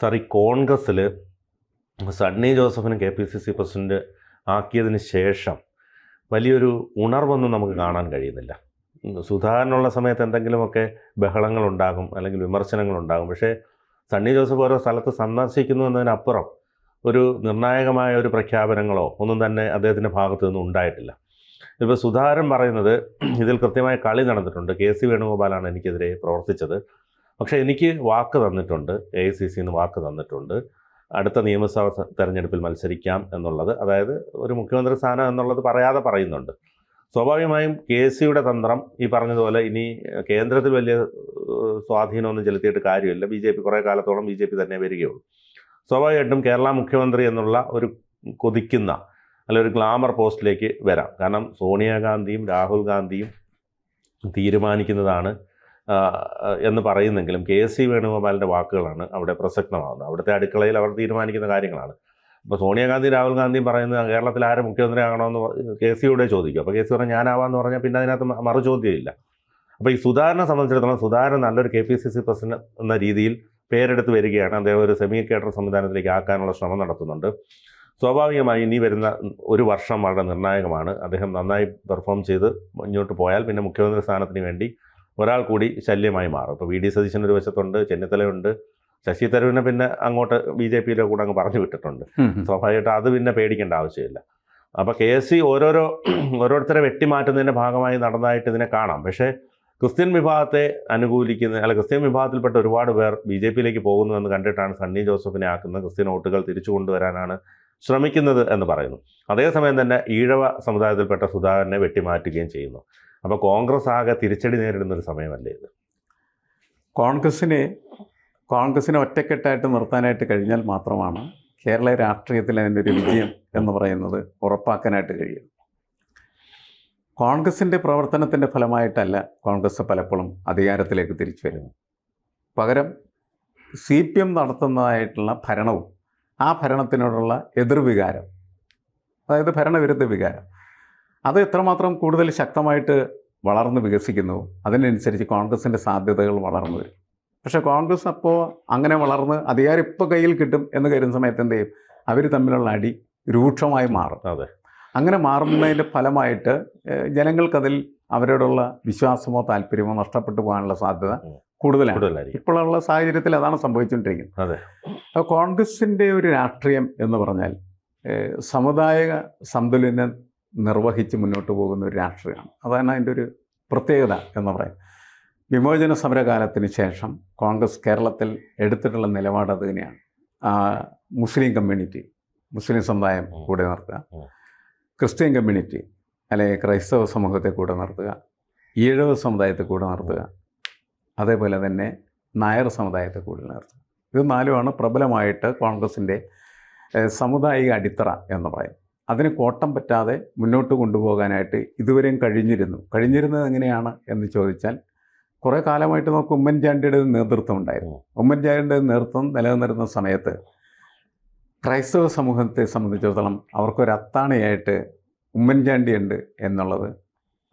Sir ഈ കോൺഗ്രസ്സിൽ സണ്ണി ജോസഫിനെ K P C C president ആക്കിയതിന് ശേഷം വലിയൊരു ഉണർവൊന്നും നമുക്ക് കാണാൻ കഴിയുന്നില്ല. സുധാകരനുള്ള സമയത്ത് എന്തെങ്കിലുമൊക്കെ ബഹളങ്ങളുണ്ടാകും അല്ലെങ്കിൽ വിമർശനങ്ങളുണ്ടാകും. പക്ഷേ സണ്ണി ജോസഫ് ഓരോ സ്ഥലത്ത് സന്ദർശിക്കുന്നു എന്നതിനപ്പുറം ഒരു നിർണായകമായ ഒരു പ്രഖ്യാപനങ്ങളോ ഒന്നും തന്നെ അദ്ദേഹത്തിന്റെ ഭാഗത്തു നിന്നും ഉണ്ടായിട്ടില്ല. ഇപ്പോൾ സുധാകരൻ പറയുന്നത് ഇതിൽ കൃത്യമായ കളി നടന്നിട്ടുണ്ട്. കെ സി വേണുഗോപാലാണ് എനിക്കെതിരെ പ്രവർത്തിച്ചത്. പക്ഷേ എനിക്ക് വാക്ക് തന്നിട്ടുണ്ട് എ ഐ സി സിന്ന് വാക്ക് തന്നിട്ടുണ്ട്. അടുത്ത നിയമസഭാ തെരഞ്ഞെടുപ്പിൽ മത്സരിക്കാം എന്നുള്ളത് അതായത് ഒരു മുഖ്യമന്ത്രി സ്ഥാനം എന്നുള്ളത് പറയാതെ പറയുന്നുണ്ട്. സ്വാഭാവികമായും കെ സിയുടെ തന്ത്രം ഈ പറഞ്ഞതുപോലെ ഇനി കേന്ദ്രത്തിൽ വലിയ സ്വാധീനമൊന്നും ചെലുത്തിയിട്ട് കാര്യമില്ല. ബി ജെ പി കുറേ കാലത്തോളം ബി ജെ പി തന്നെ വരികയുള്ളൂ. സ്വാഭാവികമായിട്ടും കേരള മുഖ്യമന്ത്രി എന്നുള്ള ഒരു കൊതിക്കുന്ന അല്ല ഒരു ഗ്ലാമർ പോസ്റ്റിലേക്ക് വരാം. കാരണം സോണിയാഗാന്ധിയും രാഹുൽ ഗാന്ധിയും തീരുമാനിക്കുന്നതാണ് എന്ന് പറയുന്നെങ്കിലും കെ എസ് സി വേണുഗോപാലിന്റെ വാക്കുകളാണ് അവിടെ പ്രസക്തമാകുന്നത് അവിടുത്തെ അടുക്കളയിൽ അവർ തീരുമാനിക്കുന്ന കാര്യങ്ങളാണ്. അപ്പോൾ സോണിയാഗാന്ധി രാഹുൽ ഗാന്ധിയും പറയുന്നത് കേരളത്തിൽ ആര് മുഖ്യമന്ത്രി ആകണമെന്ന് കെ സിയോടെ ചോദിക്കും. അപ്പോൾ കെ സി പറഞ്ഞാൽ ഞാനാവാന്ന് പറഞ്ഞാൽ പിന്നെ അതിനകത്ത് മറുചോദ്യമില്ല. മറു ചോദ്യമില്ല അപ്പോൾ ഈ സുധാകരനെ സംബന്ധിച്ചിടത്തോളം സുധാകരൻ നല്ലൊരു K P C C president എന്ന രീതിയിൽ പേരെടുത്ത് വരികയാണ്. അദ്ദേഹം ഒരു സെമി കേഡർ സംവിധാനത്തിലേക്ക് ആക്കാനുള്ള ശ്രമം നടത്തുന്നുണ്ട്. സ്വാഭാവികമായി ഇനി വരുന്ന ഒരു വർഷം വളരെ നിർണായകമാണ്. അദ്ദേഹം നന്നായി പെർഫോം ചെയ്ത് മുന്നോട്ട് പോയാൽ പിന്നെ മുഖ്യമന്ത്രി സ്ഥാനത്തിന് വേണ്ടി ഒരാൾ കൂടി ശല്യമായി മാറും. ഇപ്പോൾ വി. ഡി. സതീശൻ ഒരു വശത്തുണ്ട് ചെന്നിത്തലയുണ്ട്. ശശി തരൂരിനെ പിന്നെ അങ്ങോട്ട് ബി ജെ പിയിലെ കൂടെ അങ്ങ് പറഞ്ഞു വിട്ടിട്ടുണ്ട്. സ്വാഭാവികമായിട്ട് അത് പിന്നെ പേടിക്കേണ്ട ആവശ്യമില്ല. അപ്പോൾ കെ എസ് സി ഓരോരോ ഓരോരുത്തരെ വെട്ടിമാറ്റുന്നതിന്റെ ഭാഗമായി നടന്നതായിട്ട് ഇതിനെ കാണാം. പക്ഷേ ക്രിസ്ത്യൻ വിഭാഗത്തെ അനുകൂലിക്കുന്ന അല്ല ക്രിസ്ത്യൻ വിഭാഗത്തിൽപ്പെട്ട ഒരുപാട് പേർ ബി ജെ പിയിലേക്ക് പോകുന്നു എന്ന് കണ്ടിട്ടാണ് സണ്ണി ജോസഫിനെ ആക്കുന്ന ക്രിസ്ത്യൻ വോട്ടുകൾ തിരിച്ചു കൊണ്ടുവരാനാണ് ശ്രമിക്കുന്നത് എന്ന് പറയുന്നു. അതേസമയം തന്നെ ഈഴവ സമുദായത്തിൽപ്പെട്ട സുധാകരനെ വെട്ടിമാറ്റുകയും ചെയ്യുന്നു. അപ്പോൾ കോൺഗ്രസ് ആകെ തിരിച്ചടി നേരിടുന്ന ഒരു സമയമല്ലേ ഇത്? കോൺഗ്രസ്സിനെ കോൺഗ്രസ്സിനെ ഒറ്റക്കെട്ടായിട്ട് നിർത്താനായിട്ട് കഴിഞ്ഞാൽ മാത്രമാണ് കേരള രാഷ്ട്രീയത്തിൽ അതിന്റെ ഒരു വിജയം എന്ന് പറയുന്നത് ഉറപ്പാക്കാനായിട്ട് കഴിയും കോൺഗ്രസിന്റെ പ്രവർത്തനത്തിന്റെ ഫലമായിട്ടല്ല കോൺഗ്രസ് പലപ്പോഴും അധികാരത്തിലേക്ക് തിരിച്ചു വരുന്നത്. പകരം സി പി എം നടത്തുന്നതായിട്ടുള്ള ഭരണവും ആ ഭരണത്തിനോടുള്ള എതിർവികാരം അതായത് ഭരണവിരുദ്ധ വികാരം അത് എത്രമാത്രം കൂടുതൽ ശക്തമായിട്ട് വളർന്ന് വികസിക്കുന്നു അതിനനുസരിച്ച് കോൺഗ്രസിന്റെ സാധ്യതകൾ വളർന്നു വരും. പക്ഷേ കോൺഗ്രസ് അപ്പോൾ അങ്ങനെ വളർന്ന് അധികാരം ഇപ്പോൾ കയ്യിൽ കിട്ടും എന്ന് കരുതുന്ന സമയത്ത് എന്ത് ചെയ്യും അവർ തമ്മിലുള്ള അടി രൂക്ഷമായി മാറും. അതെ. അങ്ങനെ മാറുന്നതിന്റെ ഫലമായിട്ട് ജനങ്ങൾക്കതിൽ അവരോടുള്ള വിശ്വാസമോ താല്പര്യമോ നഷ്ടപ്പെട്ടു പോകാനുള്ള സാധ്യത കൂടുതലാണ്. ഇപ്പോഴുള്ള സാഹചര്യത്തിൽ അതാണ് സംഭവിച്ചുകൊണ്ടിരിക്കുന്നത്. അതെ. അപ്പോൾ കോൺഗ്രസിന്റെ ഒരു രാഷ്ട്രീയം എന്ന് പറഞ്ഞാൽ സമുദായ സന്തുലനം നിർവഹിച്ച് മുന്നോട്ട് പോകുന്ന ഒരു രാഷ്ട്രീയമാണ്. അതാണ് അതിന്റെ ഒരു പ്രത്യേകത എന്ന് പറയാം. വിമോചന സമരകാലത്തിന് ശേഷം കോൺഗ്രസ് കേരളത്തിൽ എടുത്തിട്ടുള്ള നിലപാട് അത് തന്നെയാണ് മുസ്ലിം കമ്മ്യൂണിറ്റി മുസ്ലിം സമുദായം കൂടെ നിർത്തുക ക്രിസ്ത്യൻ കമ്മ്യൂണിറ്റി അല്ലെങ്കിൽ ക്രൈസ്തവ സമൂഹത്തെ കൂടെ നിർത്തുക ഈഴവ സമുദായത്തെ കൂടെ നിർത്തുക അതേപോലെ തന്നെ നായർ സമുദായത്തെ കൂടെ നിർത്തുക ഇത് നാലുമാണ് പ്രബലമായിട്ട് കോൺഗ്രസിന്റെ സമുദായിക അടിത്തറ എന്ന് പറയും. അതിന് കോട്ടം പറ്റാതെ മുന്നോട്ട് കൊണ്ടുപോകാനായിട്ട് ഇതുവരെയും കഴിഞ്ഞിരുന്നു. കഴിഞ്ഞിരുന്നത് എങ്ങനെയാണ് എന്ന് ചോദിച്ചാൽ കുറേ കാലമായിട്ട് നമുക്ക് ഉമ്മൻചാണ്ടിയുടെ നേതൃത്വം ഉണ്ടായിരുന്നു. ഉമ്മൻചാണ്ടിയുടെ നേതൃത്വം നിലനിന്നിരുന്ന സമയത്ത് ക്രൈസ്തവ സമൂഹത്തെ സംബന്ധിച്ചിടത്തോളം അവർക്കൊരു അത്താണിയായിട്ട് ഉമ്മൻചാണ്ടി ഉണ്ട് എന്നുള്ളത്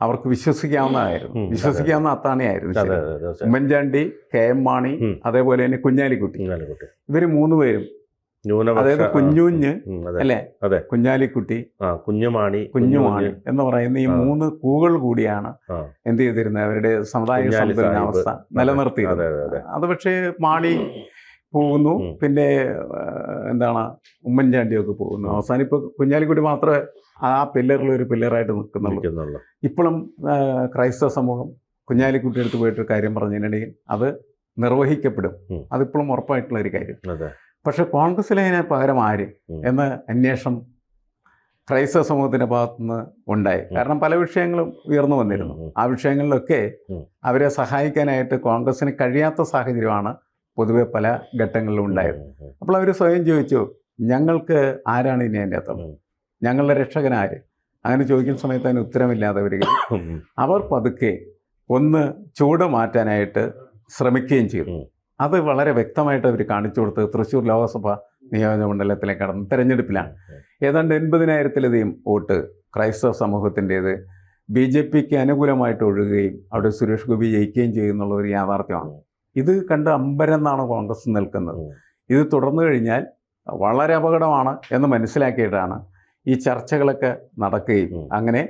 അവർക്ക് വിശ്വസിക്കാവുന്നതായിരുന്നു. വിശ്വസിക്കാവുന്ന അത്താണിയായിരുന്നു ഉമ്മൻചാണ്ടി കെ എം മാണി അതേപോലെ തന്നെ കുഞ്ഞാലിക്കുട്ടി. ഇവർ മൂന്ന് പേരും ന്യൂനപക്ഷ അതായത് കുഞ്ഞുഞ്ഞ് അല്ലേ? അതെ. കുഞ്ഞാലിക്കുട്ടി. കുഞ്ഞുമാണി കുഞ്ഞുമാണി എന്ന് പറയുന്ന ഈ മൂന്ന് പൂകൾ കൂടിയാണ് എന്ത് ചെയ്തിരുന്നത്? അവരുടെ സമുദായ സമ്പന്നാവസ്ഥ. നിലനിർത്തിയിരുന്നത് അതെ, പക്ഷേ മാണി പോകുന്നു. പിന്നെ എന്താണ്? ഉമ്മൻചാണ്ടിയൊക്കെ പോകുന്നു. അവസാനം ഇപ്പോൾ കുഞ്ഞാലിക്കുട്ടി മാത്രമേ ആ പില്ലറിൽ ഒരു പില്ലറായിട്ട് നിൽക്കുന്നുള്ളൂ. ഇപ്പോഴും ക്രൈസ്തവ സമൂഹം കുഞ്ഞാലിക്കുട്ടി എടുത്ത് പോയിട്ട് കാര്യം പറഞ്ഞതിനിടയിൽ അത് നിർവഹിക്കപ്പെടും. അതിപ്പോഴും ഉറപ്പായിട്ടുള്ള ഒരു കാര്യം. പക്ഷേ കോൺഗ്രസ്സിലതിന് പകരം ആര്? എന്ന് അന്വേഷണം ക്രൈസ്തവ സമൂഹത്തിന്റെ ഭാഗത്തുനിന്ന് ഉണ്ടായി. കാരണം പല വിഷയങ്ങളും ഉയർന്നു വന്നിരുന്നു. ആ വിഷയങ്ങളിലൊക്കെ. അവരെ സഹായിക്കാനായിട്ട് കോൺഗ്രസ്സിന് കഴിയാത്ത സാഹചര്യമാണ് പൊതുവെ പല ഘട്ടങ്ങളിലും ഉണ്ടായത്. അപ്പോൾ അവർ സ്വയം ചോദിച്ചു ഞങ്ങൾക്ക് ആരാണ് ഇനി അതിന്റെ അത്തം ഞങ്ങളുടെ രക്ഷകനാര് അങ്ങനെ ചോദിക്കുന്ന സമയത്ത് അതിന് ഉത്തരമില്ലാതെ വരികയും. അവർ പതുക്കെ ഒന്ന് ചൂട് മാറ്റാനായിട്ട് ശ്രമിക്കുകയും ചെയ്തു. അത് വളരെ വ്യക്തമായിട്ട് അവർ കാണിച്ചു കൊടുത്തത് തൃശ്ശൂർ ലോകസഭ നിയോജക മണ്ഡലത്തിലെ കടന്ന് തെരഞ്ഞെടുപ്പിലാണ്. ഏതാണ്ട് എൺപതിനായിരത്തിലധികം വോട്ട് ക്രൈസ്തവ സമൂഹത്തിന്റേത് ബി ജെ പിക്ക് അനുകൂലമായിട്ട് ഒഴുകുകയും അവിടെ സുരേഷ് ഗോപി ജയിക്കുകയും ചെയ്യുന്നുള്ള ഒരു യാഥാർത്ഥ്യമാണ്. ഇത് കണ്ട് അമ്പരന്നാണ് കോൺഗ്രസ് നിൽക്കുന്നത്. ഇത് തുടർന്നു കഴിഞ്ഞാൽ വളരെ അപകടമാണ് എന്ന് മനസ്സിലാക്കിയിട്ടാണ് ഈ ചർച്ചകളൊക്കെ നടക്കുകയും അങ്ങനെ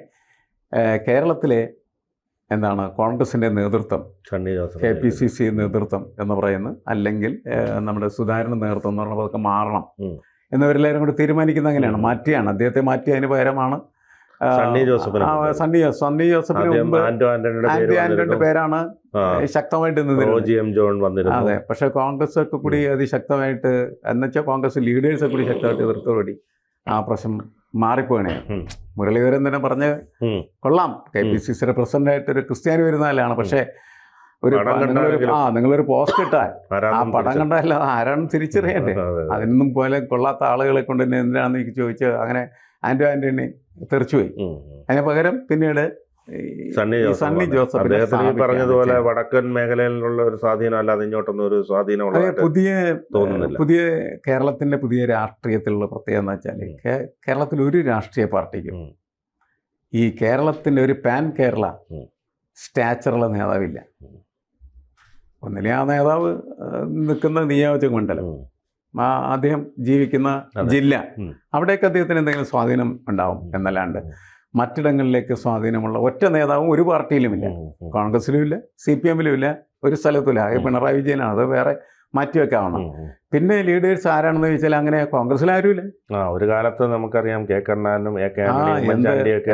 കേരളത്തിലെ എന്താണ് കോൺഗ്രസിന്റെ നേതൃത്വം Joseph K P C C നേതൃത്വം എന്ന് പറയുന്നത് അല്ലെങ്കിൽ നമ്മുടെ സുധാകരൻ നേതൃത്വം എന്ന് പറയുന്നത് അതൊക്കെ മാറണം. എന്നിവരെല്ലാവരും കൂടി തീരുമാനിക്കുന്നത് അങ്ങനെയാണ്. മാറ്റിയാണ്. അദ്ദേഹത്തെ മാറ്റി അതിന് പകരമാണ് സണ്ണി ജോസഫിനെ സണ്ണി ജോസഫ് സണ്ണി ജോസഫിന് ആന്റോ ആന്റണിയുടെ ആന്റി ആന്റണിയുടെ പേരാണ് ശക്തമായിട്ട് നിന്നിരുന്നത്. അതെ പക്ഷെ കോൺഗ്രസ് ഒക്കെ കൂടി അതിശക്തമായിട്ട് എന്നുവെച്ചാൽ കോൺഗ്രസ് ലീഡേഴ്സ് ഒക്കെ കൂടി ശക്തമായിട്ട് എതിർത്തോടി ആ പ്രശ്നം മാറിപ്പോയണേ ഉം. മുരളീധരൻ തന്നെ പറഞ്ഞ് കൊള്ളാം. കെ പി സി സിയുടെ പ്രസിഡന്റായിട്ട് ഒരു ക്രിസ്ത്യാനി വരുന്നതല്ലാണ് പക്ഷേ ഒരു നിങ്ങളൊരു ആ നിങ്ങളൊരു പോസ്റ്റ് ഇട്ടാൽ ആ പടം കണ്ടാൽ കണ്ടല്ല ആരാണ് തിരിച്ചറിയണ്ടേ? അതെ, അതെ. അതിനൊന്നും പോലെ കൊള്ളാത്ത ആളുകളെ കൊണ്ട് തന്നെ എന്തിനാണെന്ന് എനിക്ക് ചോദിച്ച് അങ്ങനെ ആന്റോ ആന്റണി തെറിച്ചുപോയി. അതിന് പകരം പിന്നീട് സണ്ണി ജോസഫ് സണ്ണി വന്നു. അദ്ദേഹത്തിന് ഈ പറഞ്ഞതുപോലെ വടക്കൻ മേഖലയിലുള്ള ഒരു സ്വാധീനം അല്ലാതെ ഇങ്ങോട്ടൊന്നും ഒരു സ്വാധീനം പുതിയ തോന്നുന്നില്ല. പുതിയ കേരളത്തിന്റെ പുതിയ രാഷ്ട്രീയത്തിലുള്ള പ്രത്യേകത എന്ന് വെച്ചാൽ കേരളത്തിൽ ഒരു രാഷ്ട്രീയ പാർട്ടിക്കും ഈ കേരളത്തിന്റെ ഒരു പാൻ കേരള. സ്റ്റാച്ചറുള്ള നേതാവില്ല. ഒന്നിലെ ആ നേതാവ് നിൽക്കുന്ന നിയോജക മണ്ഡലം. അദ്ദേഹം ജീവിക്കുന്ന ജില്ല അവിടെയൊക്കെ അവിടേക്ക് അദ്ദേഹത്തിന് എന്തെങ്കിലും സ്വാധീനം ഉണ്ടാവും. എന്നല്ലാണ്ട് മറ്റിടങ്ങളിലേക്ക് സ്വാധീനമുള്ള ഒറ്റ നേതാവും ഒരു പാർട്ടിയിലുമില്ല. കോൺഗ്രസിലും ഇല്ല സി പി എമ്മിലും ഇല്ല ഒരു സ്ഥലത്തുമില്ല പിണറായി വിജയനാണ്. അത് വേറെ ഉം. പിന്നെ ലീഡേഴ്സ് ആരാണെന്ന് ചോദിച്ചാൽ അങ്ങനെ കോൺഗ്രസിൽ ആരുമില്ല. ആ ഒരു കാലത്ത് നമുക്കറിയാം കെ കണ്ണാനും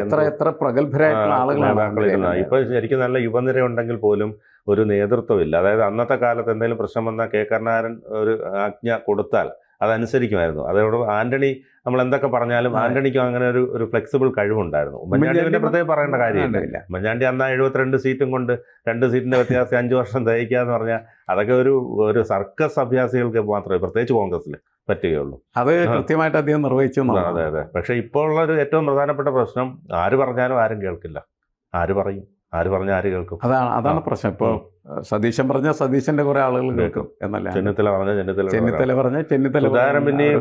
എത്ര എത്ര പ്രഗത്ഭരായിട്ടുള്ള ആളുകളാണ് ഇപ്പൊ ശരിക്കും നല്ല യുവനിര ഉണ്ടെങ്കിൽ പോലും ഒരു നേതൃത്വമില്ല. അതായത് അന്നത്തെ കാലത്ത് എന്തെങ്കിലും പ്രശ്നം വന്നാൽ കെ കരുണാകരൻ ഒരു ആജ്ഞ കൊടുത്താൽ അതനുസരിക്കുമായിരുന്നു. അതോട് ആന്റണി നമ്മൾ എന്തൊക്കെ പറഞ്ഞാലും. ആന്റണിക്കും അങ്ങനെ ഒരു ഒരു ഫ്ലെക്സിബിൾ കഴിവുണ്ടായിരുന്നു. ഉമ്മൻചാണ്ടി പിന്നെ പ്രത്യേകം പറയേണ്ട കാര്യമില്ല. ഉമ്മൻചാണ്ടി അന്ന് എഴുപത്തിരണ്ട് സീറ്റും കൊണ്ട് രണ്ട് സീറ്റിന്റെ വ്യത്യാസം അഞ്ചു വർഷം തയ്ക്കുക എന്ന് പറഞ്ഞാൽ അതൊക്കെ ഒരു ഒരു സർക്കസ് അഭ്യാസികൾക്ക് മാത്രമേ പ്രത്യേകിച്ച് കോൺഗ്രസ്സിൽ പറ്റുകയുള്ളൂ. അത്. കൃത്യമായിട്ട് അദ്ദേഹം നിർവഹിച്ചു അതെ അതെ പക്ഷെ ഇപ്പോൾ ഉള്ള ഒരു ഏറ്റവും പ്രധാനപ്പെട്ട പ്രശ്നം ആര് പറഞ്ഞാലും ആരും കേൾക്കില്ല. ആര് പറയും? ആര് പറഞ്ഞ ആര് കേൾക്കും? അതാണ് അതാണ് പ്രശ്നം. ഇപ്പോൾ സതീശൻ പറഞ്ഞ സതീശന്റെ കുറെ ആളുകൾ കേൾക്കും. എന്നല്ല ചെന്നിത്തല പറഞ്ഞ ചെന്നിത്തല ചെന്നിത്തല പറഞ്ഞ ചെന്നിത്തല ഉദാഹരണം പിന്നെ.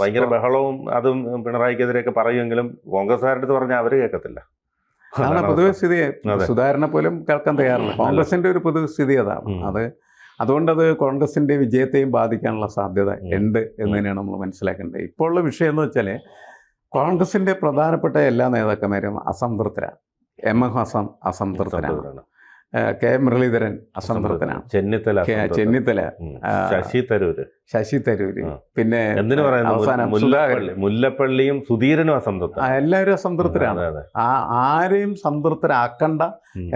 ഭയങ്കര ബഹളവും അതും പിണറായിക്കെതിരെയൊക്കെ പറയുമെങ്കിലും കോൺഗ്രസ്സുകാരുടെ അടുത്ത് പറഞ്ഞാൽ അവർ കേൾക്കത്തില്ല. അതാണ് പൊതുവെ. സ്ഥിതി. സുധാരണ പോലും കേൾക്കാൻ തയ്യാറില്ല. കോൺഗ്രസിന്റെ ഒരു പൊതു സ്ഥിതി അതാണ്. അതുകൊണ്ട് അത് അതുകൊണ്ടത് കോൺഗ്രസിന്റെ വിജയത്തെയും ബാധിക്കാനുള്ള സാധ്യത ഉണ്ട് എന്ന് തന്നെയാണ് നമ്മൾ മനസ്സിലാക്കേണ്ടത്. ഇപ്പോൾ ഉള്ള വിഷയം എന്ന് വെച്ചാൽ കോൺഗ്രസിന്റെ പ്രധാനപ്പെട്ട എല്ലാ നേതാക്കന്മാരും അസംതൃപ്തരാണ്. എം എം ഹസൻ അസംതൃപ്തനാണ്. കെ മുരളീധരൻ അസംതൃപ്തനാണ്. ചെന്നിത്തല ചെന്നിത്തല. ശശി തരൂര്. ശശി തരൂര്. പിന്നെ എന്തിനു അവസാനം മുല്ലപ്പള്ളിയും സുധീരനും അസംതൃപ്തൻ. എല്ലാവരും അസംതൃപ്തരാണ്. ആ ആരെയും സംതൃപ്തരാക്കണ്ട.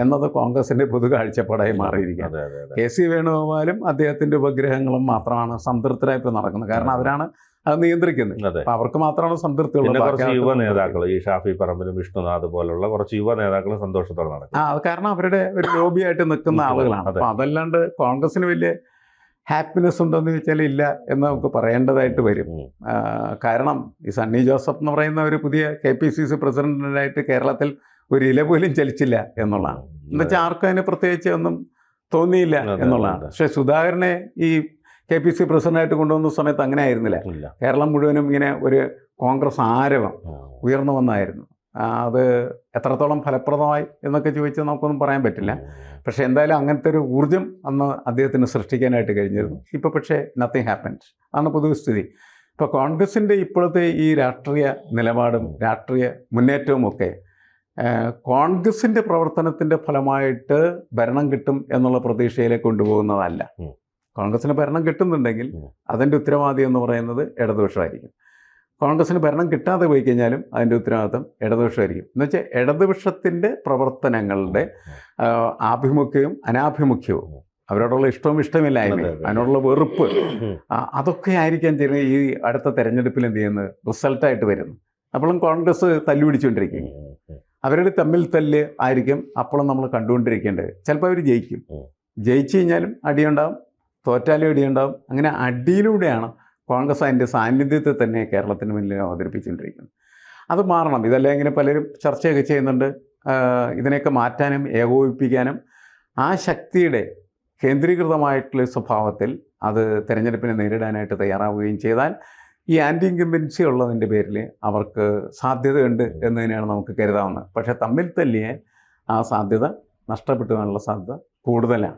എന്നത് കോൺഗ്രസിന്റെ പൊതു കാഴ്ചപ്പാടായി മാറിയിരിക്കുകയാണ്. കെ സി വേണുഗോപാലും അദ്ദേഹത്തിന്റെ ഉപഗ്രഹങ്ങളും മാത്രമാണ് സംതൃപ്തരായി ഇപ്പോൾ നടക്കുന്നത്. കാരണം അവരാണ് അത് നിയന്ത്രിക്കുന്നത് അവർക്ക് മാത്രമാണ് സംതൃപ്തി ഉള്ളത് കുറച്ച് യുവ നേതാക്കൾ ഈ ഷാഫി പറമ്പിലും വിഷ്ണുനാഥ് പോലുള്ള കുറച്ച് യുവ നേതാക്കൾ സന്തോഷത്തോടെ നടക്കും. ആ അത് കാരണം അവരുടെ ഒരു ലോബിയായിട്ട് നിൽക്കുന്ന ആളുകളാണ്. അപ്പൊ അതല്ലാണ്ട് കോൺഗ്രസിന് വലിയ ഹാപ്പിനെസ് ഉണ്ടെന്ന് ചോദിച്ചാൽ ഇല്ല എന്ന് നമുക്ക് പറയേണ്ടതായിട്ട് വരും. കാരണം ഈ സണ്ണി ജോസഫ് എന്ന് പറയുന്ന ഒരു പുതിയ കെ പി സി സി പ്രസിഡന്റിനായിട്ട് കേരളത്തിൽ ഒരു ഇല പോലും ചലിച്ചില്ല എന്നുള്ളതാണ്. എന്നുവെച്ചാൽ ആർക്കും അതിന് പ്രത്യേകിച്ച് ഒന്നും തോന്നിയില്ല എന്നുള്ളതാണ്. പക്ഷെ സുധാകരനെ ഈ കെ പി സി പ്രസിഡന്റായിട്ട് കൊണ്ടുവന്ന സമയത്ത് അങ്ങനെ ആയിരുന്നില്ല കേരളം മുഴുവനും ഇങ്ങനെ ഒരു കോൺഗ്രസ് ആരവം ഉയർന്നു വന്നായിരുന്നു. അത് എത്രത്തോളം ഫലപ്രദമായി എന്നൊക്കെ ചോദിച്ചാൽ നമുക്കൊന്നും പറയാൻ പറ്റില്ല. പക്ഷേ എന്തായാലും അങ്ങനത്തെ ഒരു ഊർജം അന്ന് അദ്ദേഹത്തിന് സൃഷ്ടിക്കാനായിട്ട് കഴിഞ്ഞിരുന്നു. ഇപ്പോൾ പക്ഷേ നത്തിങ് ഹാപ്പൻസ് അതാണ് പൊതുസ്ഥിതി ഇപ്പോൾ കോൺഗ്രസിന്റെ ഇപ്പോഴത്തെ ഈ രാഷ്ട്രീയ നിലപാടും രാഷ്ട്രീയ മുന്നേറ്റവും ഒക്കെ കോൺഗ്രസിന്റെ പ്രവർത്തനത്തിന്റെ ഫലമായിട്ട് ഭരണം കിട്ടും എന്നുള്ള പ്രതീക്ഷയിലേക്ക് കൊണ്ടുപോകുന്നതല്ല. കോൺഗ്രസിന് ഭരണം കിട്ടുന്നുണ്ടെങ്കിൽ. അതിന്റെ ഉത്തരവാദി എന്ന് പറയുന്നത് ഇടതുപക്ഷമായിരിക്കും. കോൺഗ്രസിന് ഭരണം കിട്ടാതെ പോയി കഴിഞ്ഞാലും അതിന്റെ ഉത്തരവാദിത്വം ഇടതുപക്ഷമായിരിക്കും. എന്ന് വെച്ചാൽ ഇടതുപക്ഷത്തിന്റെ പ്രവർത്തനങ്ങളുടെ ആഭിമുഖ്യവും അനാഭിമുഖ്യവും അവരോടുള്ള ഇഷ്ടവും ഇഷ്ടമില്ലായ്മയും അതെ. അതിനോടുള്ള വെറുപ്പ് അതൊക്കെ ആയിരിക്കാം ചെയ്യുന്നത്. ഈ അടുത്ത തെരഞ്ഞെടുപ്പിൽ എന്ത് ചെയ്യുന്നത്? റിസൾട്ടായിട്ട് വരുന്നു. അപ്പോഴും കോൺഗ്രസ് തല്ലുപിടിച്ചുകൊണ്ടിരിക്കും. അവരുടെ തമ്മിൽ തല്ല് ആയിരിക്കും അപ്പോഴും നമ്മൾ കണ്ടുകൊണ്ടിരിക്കേണ്ടത്. ചിലപ്പോൾ അവർ ജയിക്കും. ജയിച്ചു കഴിഞ്ഞാലും അടിയുണ്ടാവും. തോറ്റാലും അടിയുണ്ടാവും അങ്ങനെ അടിയിലൂടെയാണ് കോൺഗ്രസ് അതിന്റെ സാന്നിധ്യത്തെ തന്നെ കേരളത്തിന് മുന്നിൽ അവതരിപ്പിച്ചുകൊണ്ടിരിക്കുന്നത്. അത് മാറണം. ഇതെല്ലാം ഇങ്ങനെ പലരും ചർച്ചയൊക്കെ ചെയ്യുന്നുണ്ട്. ഇതിനെയൊക്കെ മാറ്റാനും ഏകോപിപ്പിക്കാനും ആ ശക്തിയുടെ കേന്ദ്രീകൃതമായിട്ടുള്ള സ്വഭാവത്തിൽ അത് തിരഞ്ഞെടുപ്പിനെ നേരിടാനായിട്ട് തയ്യാറാവുകയും ചെയ്താൽ ഈ ആന്റി ഇൻകമ്പൻസി ഉള്ളതിന്റെ പേരിൽ അവർക്ക് സാധ്യതയുണ്ട് എന്ന് തന്നെയാണ് നമുക്ക് കരുതാവുന്നത്. പക്ഷേ തമ്മിൽ തല്ലിയാൽ ആ സാധ്യത നഷ്ടപ്പെട്ടു പോകാനുള്ള സാധ്യത കൂടുതലാണ്.